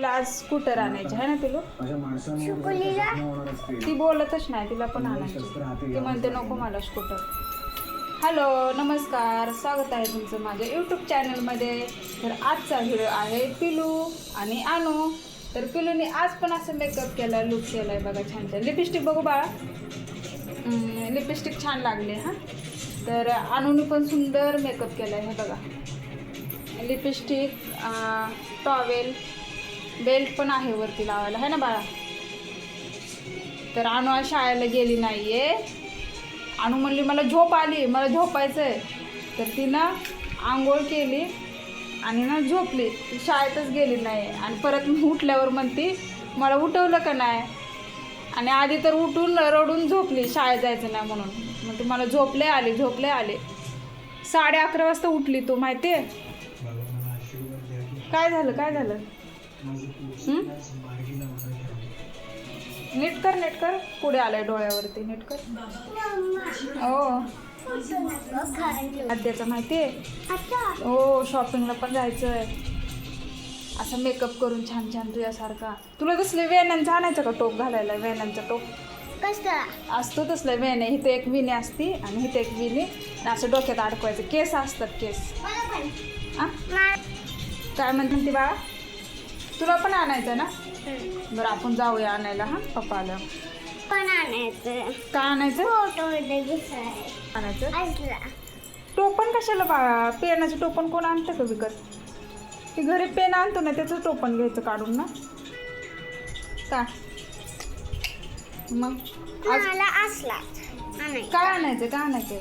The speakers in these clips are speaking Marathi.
तिला आज स्कूटर आणायची आहे ना असतील ती बोलतच नाही तिला पण आणायची. ती म्हणते नको मला स्कूटर. हॅलो नमस्कार स्वागत आहे तुमचं माझ्या यूट्यूब चॅनलमध्ये. तर आजचा व्हिडिओ आहे पिलू आणि आणू तर पिलूने आज पण असं मेकअप केला लुक केला आहे बघा छान छान. लिपस्टिक बघू बाळा. लिपस्टिक छान लागले हां. तर आणूने पण सुंदर मेकअप केला आहे हे बघा. लिपस्टिक टॉवेल बेल्ट पण आहे वरती लावायला है ना बाळा? तर आणू आज शाळेला गेली नाही आहे आणू म्हणली मला झोप आली मला झोपायचं आहे तर तिनं आंघोळ केली आणि ना झोपली. ती शाळेतच गेली नाही. आणि परत मी उठल्यावर म्हणती मला उठवलं का नाही? आणि आधी तर उठून रडून झोपली शाळेत जायचं नाही म्हणून. मग ती मला झोपले आले झोपले आले. साडे अकरा वाजता उठली तू माहिती आहे काय झालं काय झालं? नीट कर नीट कर. पुढे आलाय डोळ्यावरती नीट कर. हो. आद्याचं माहिती आहे हो शॉपिंगला पण जायचं आहे असं मेकअप करून छान छान तुझ्यासारखा. तुला तसले वेण्यांचं आणायचं का टोप घालायला? वेण्यांचा टोप? असतो तसलं वेण्या. इथे एक विणी असती आणि इथे एक विणी. असं डोक्यात अडकवायचं. केस असतात केस? काय म्हणते म्हणते बाळा? तुला पण आणायचं ना? बरं आपण जाऊया आणायला हां पप्पा आलं पण आणायचं. काय आणायचं? आणायचं? असला. टोपण कशाला बाळा पेनाचं टोपण कोण आणतं का विकत? ते घरी पेन आणतो ना त्याचं टोपण घ्यायचं काढून ना? काय मग आज मला आणायचं. काय आणायचं काय आणायचं?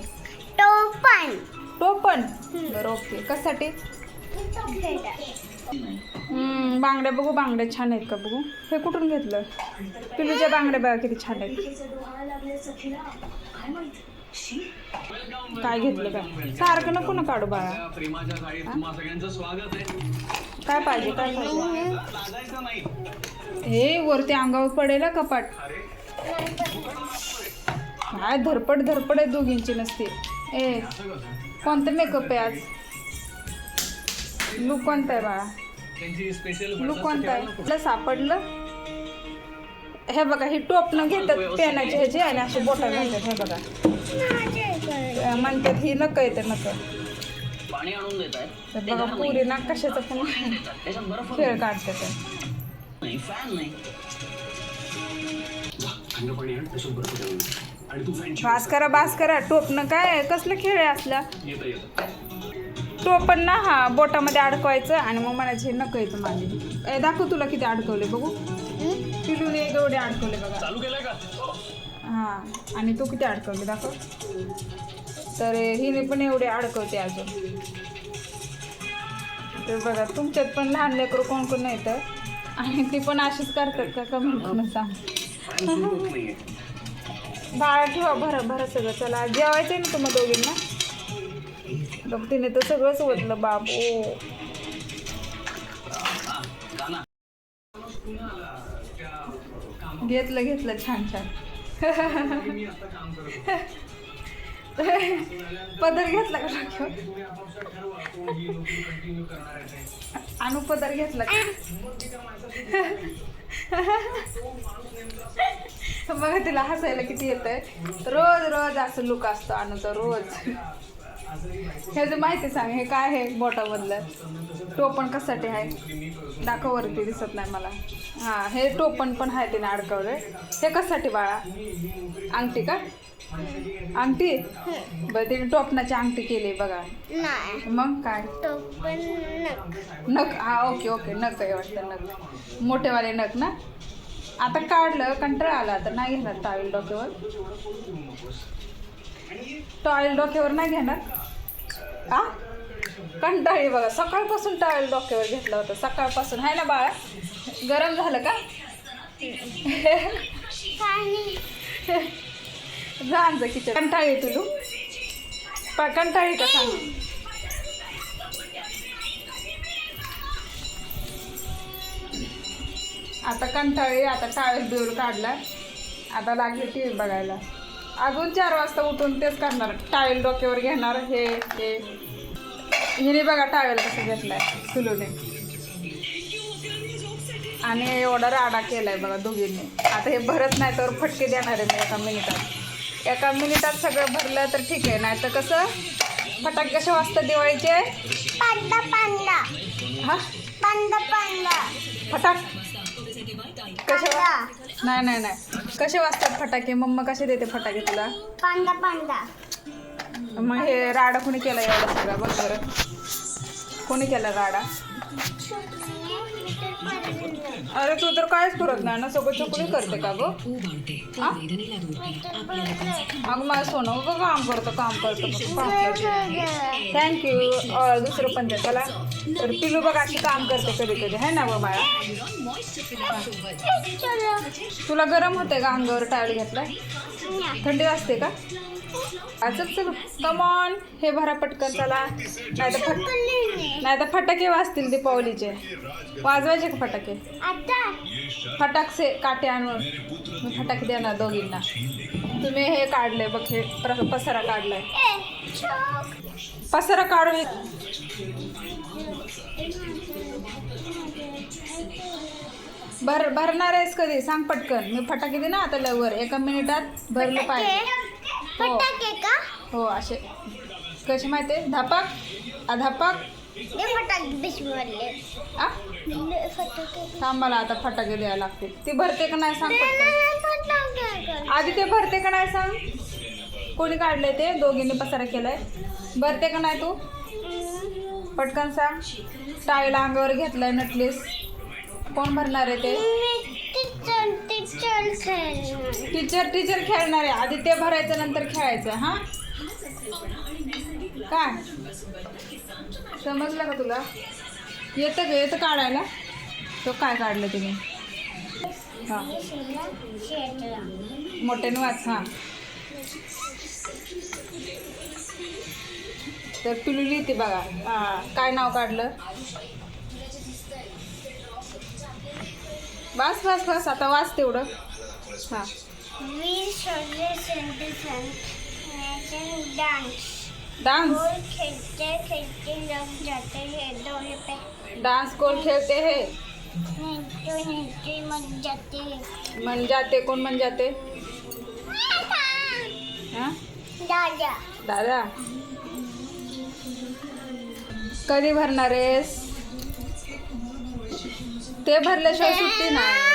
तो पण टोपण बरं ओके. कशासाठी? बांगड्या बघू बांगड्या छान आहेत का बघू? हे कुठून घेतलं? पिलूच्या बांगड्या बघा किती छान आहेत. काय घेतलं काय? सारखं नको ना काढू बाळा. काय पाहिजे काय पाहिजे? हे वरती अंगावर पडेल कपाट. काय धरपड धरपड आहे दोघींची नसते. ए कोणतं मेकअप आहे आज? लुक कोणता आहे बाळा? लुक कोणता आहे? तुला सापडलं? हे बघा ही टोपणं घेतात पेनाचे ह्याचे आणि असे बोटा घालतात हे बघा. म्हणतात ही नक येते नक. पाणी आणून बघा पुरी ना कशाचं पण खेळ काढतात बास करा बास करा टोपणं काय कसलं खेळ आहे असला? येतं टोपण ना हा बोटामध्ये अडकवायचं आणि मग म्हणायचं हे नक येतं माझे ए दाखव तुला किती अडकवले बघू. पिलूने एवढे अडकवले बघा. चालू केलंय का? हां आणि तू किती अडकवले दाखव. तर हिने पण एवढे अडकवते अजून. तर बघा तुमच्यात पण लहान लेकरं कोण कोण येतं आणि ती पण अशीच करतात का कमेंट करून सांग. बाळा ठेवा भरा भरा सगळं. चला जेवायचं आहे ना तुम्हा दोघींना? मग तिने तर सगळंच ओतलं बाप. ओ घेतलं घेतलं छान छान. पदर घेतला का आणू पदर घेतला का? बघा तिला हसायला किती येतंय. रोज रोज असं लुक असतो अनुचा रोज. हे जे माहिती सांग हे काय आहे बोटामधलं? टोपण कशासाठी आहे? दाखव वरती दिसत नाही मला. हां हे टोपण पण आहे तिने अडकवलं हे कशासाठी बाळा? अंगठी का? अंगठी? बरं तिने टोपणाची अंगठी केली बघा. मग काय? नख. हा ओके ओके. नख आहे वाटतं नख. मोठेवाले नख ना? आता काढलं कंटाळा आला. आता नाही घेणार टॉवेल डोक्यावर. टॉवेल डोक्यावर नाही घेणार? आ? कंटाळी बघा. सकाळपासून टॉवेल डोक्यावर घेतला होता. सकाळपासून. आहे ना बाळा? गरम झालं का? जा किचन. कंटाळी तुलू कंटाळी का सांग? आता कंटाळी आता टावेल बिवल काढला. आता लागली टी व्ही बघायला. अजून चार वाजता उठून तेच करणार. टावेल डोक्यावर घेणार हे हे हिने बघा टावेल कसं घेतलाय सुलूने. आणि एवढा राडा केलाय बघा दोघींनी. आता हे भरत नाही तर फटके देणार आहे मी एका मिनिटात. एका मिनिटात सगळं भरलं तर ठीक आहे नाही तर कसं? फटाके कसे वाजतात दिवाळीचे? हा? फटाक. कसे वा पांडा नाही नाही नाही. कसे वाजतात फटाके? मम्मा कसे देते फटाके तुला? पांडा पांडा मग हे राडा कोणी केला एवढा सगळा? बघ बरं. कोणी केला राडा? अरे तू तर कायच करत नाही ना. सगळं चुकली करते का गं? अगं माझं सोनं उगं काम करतं काम करतं. थँक्यू दुसरं पण चला. तर पिलू बघ अशी काम करते कधी कधी है ना गं बाळा? तुला गरम होते का अंगावर टाळी घेतला थंडी वाजते का? चल. कमॉन हे भरा पटकन चला. नाही तर फट नाही तर फटाके वाजतील दीपावलीचे. वाजवायचे का फटाके? फटाकसे काटे आणून मी फटाके देणार दोघींना. तुम्ही हे काढले बघ हे प्र- पसारा काढलाय. पसारा काढून भर भरणार आहेस कधी? सांग पटकन. मी फटाके दे ना आता लवकर. एका मिनिटात भरलं पाहिजे. फटाके का? हो असे. कसे माहिती आहे? धापाक? आ धापाक ते फटाके बिस्मरले आ? फटाके थांब मला आता फटाके द्यायला लागतील. ती भरते का नाही सांग पटकन फटाके? आधी ते भरते का नाही सांग? कोणी काढलंय ते? दोघींनी पसारा केलाय. भरते का नाही तू? पटकन सांग. टाळीला अंगावर घेतलाय नटलीस. कोण भरणार आहे ते? टीचर खेळणार. टीचर टीचर खेळणार आहे. आधी ते भरायचं नंतर खेळायचं हां? काय? समजलं का तुला? येतं का येतं काढायला. तो काय काढलं तुम्ही हां. मोठ्याने वाच हां. तर पिलू लिहिते बघा. हां काय नाव काढलं? बस बस बस आता वाच तेवढं. हां. डान्स लग जाते हैं पे. डान्स कोण खेळते हे? मग जाते. मन जाते कोण मन जाते? हां? दादा. दादा. कधी भरणार आहेस? ते भरल्याशिवाय सुट्टी नाही.